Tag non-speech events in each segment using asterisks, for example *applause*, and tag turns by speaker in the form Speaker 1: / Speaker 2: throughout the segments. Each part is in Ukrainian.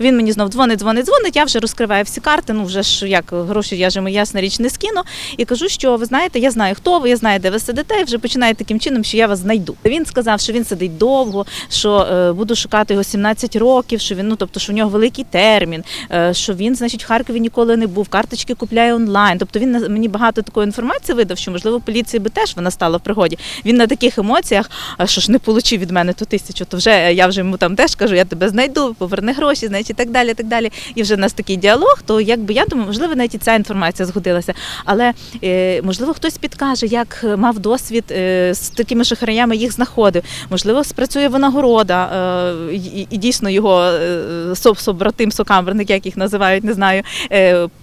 Speaker 1: Він мені знов дзвонить, дзвонить, дзвонить. Я вже розкриваю всі карти. Ну вже ж як гроші, я ж йому ясна річ не скину. І кажу, що ви знаєте, я знаю, хто ви, я знаю, де ви сидите. І вже починає таким чином, що я вас знайду. Він сказав, що він сидить довго, що е, буду шукати його 17 років. Що він ну, тобто, що в нього великий термін, е, що він, значить, в Харкові ніколи не був. Карточки купляє онлайн. Тобто він мені багато такої інформації видав, що можливо поліції би теж вона стала в пригоді. Він на таких емоціях, а що ж не получив від мене ту тисячу, то вже е, я вже йому там теж кажу, я тебе знайду, поверни гроші, значить, і так далі, так далі. І вже в нас такий діалог, то якби я думаю, можливо, навіть ця інформація згодилася. Але е, можливо, хтось підкаже, як мав досвід е, з такими шахраями їх знаходив. Можливо, спрацює винагорода, е, і, дійсно його собратим, сокамерник, як їх називають, не знаю,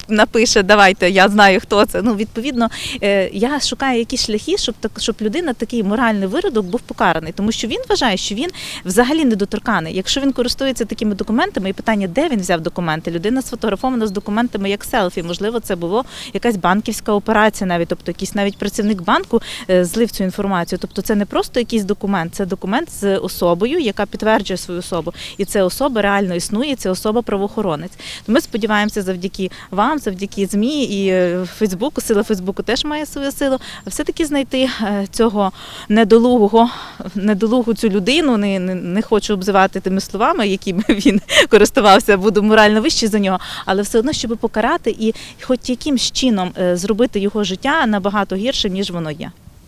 Speaker 1: напише, давайте, я знаю, хто це. Ну, відповідно, е, я шукаю якісь шляхи, щоб так, щоб людина такий моральний виродок був покараний, тому що він вважає, що він взагалі недоторканий. Якщо він користується такими документами, і питання, де він взяв документи, людина сфотографована з документами як селфі. Можливо, це було якась банківська операція, навіть тобто якийсь навіть працівник банку е, злив цю інформацію. Тобто, це не просто якийсь документ, це документ з особою, яка підтверджує свою особу, і ця особа реально існує. Це особа правоохоронець. То ми сподіваємося, завдяки вам, завдяки змі і е, Фейсбуку. Сила Фейсбуку теж має свою силу. Все таки знайти е, цього недолугого, недолугу цю людину. Не, не, не хочу обзивати тими словами, якими *laughs* він користувався, буду морально вищий за нього, але все одно, щоб покарати і хоч якимсь чином е, зробити його життя набагато гіршим, ніж воно є.